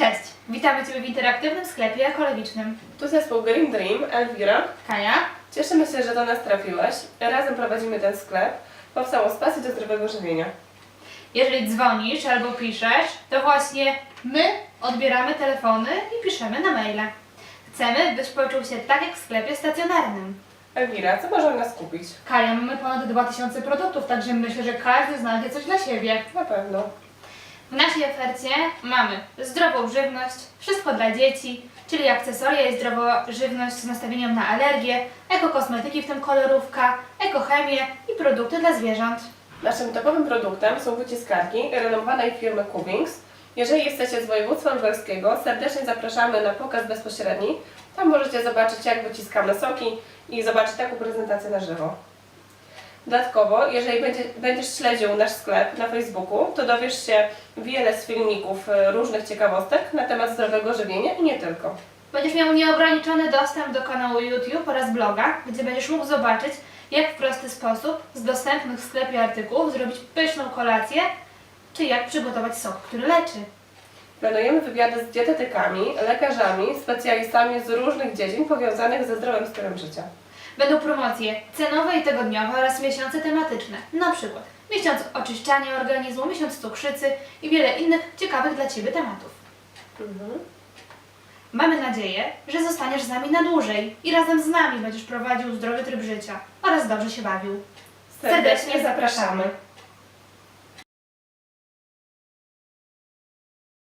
Cześć, witamy Ciebie w interaktywnym sklepie ekologicznym. Tu zespół Green Dream, Elvira. Kaja, Cieszymy się, że do nas trafiłaś. Razem prowadzimy ten sklep. Powstał z pasji do zdrowego żywienia. jeżeli dzwonisz albo piszesz, to właśnie my odbieramy telefony i piszemy na maile. Chcemy, byś poczuł się tak jak w sklepie stacjonarnym. Elwira, co możemy nas kupić? Kaja, mamy ponad 2000 produktów, także myślę, że każdy znajdzie coś dla siebie. Na pewno. W naszej ofercie mamy zdrową żywność, wszystko dla dzieci, czyli akcesoria i zdrową żywność z nastawieniem na alergię, ekokosmetyki, w tym kolorówka, ekochemię i produkty dla zwierząt. Naszym topowym produktem są wyciskarki renomowanej firmy Cubings. Jeżeli jesteście z województwa lubelskiego, serdecznie zapraszamy na pokaz bezpośredni. Tam możecie zobaczyć, jak wyciskamy soki i zobaczyć taką prezentację na żywo. Dodatkowo, jeżeli będzie, będziesz śledził nasz sklep na Facebooku, to dowiesz się wiele z filmików e, różnych ciekawostek na temat zdrowego żywienia i nie tylko. Będziesz miał nieograniczony dostęp do kanału YouTube oraz bloga, gdzie będziesz mógł zobaczyć, jak w prosty sposób z dostępnych w sklepie artykułów zrobić pyszną kolację, czy jak przygotować sok, który leczy. Planujemy wywiady z dietetykami, lekarzami, specjalistami z różnych dziedzin powiązanych ze zdrowym stylem życia. Będą promocje cenowe i tygodniowe oraz miesiące tematyczne, na przykład miesiąc oczyszczania organizmu, miesiąc cukrzycy i wiele innych ciekawych dla Ciebie tematów. Mhm. Mamy nadzieję, że zostaniesz z nami na dłużej i razem z nami będziesz prowadził zdrowy tryb życia oraz dobrze się bawił. Serdecznie zapraszamy.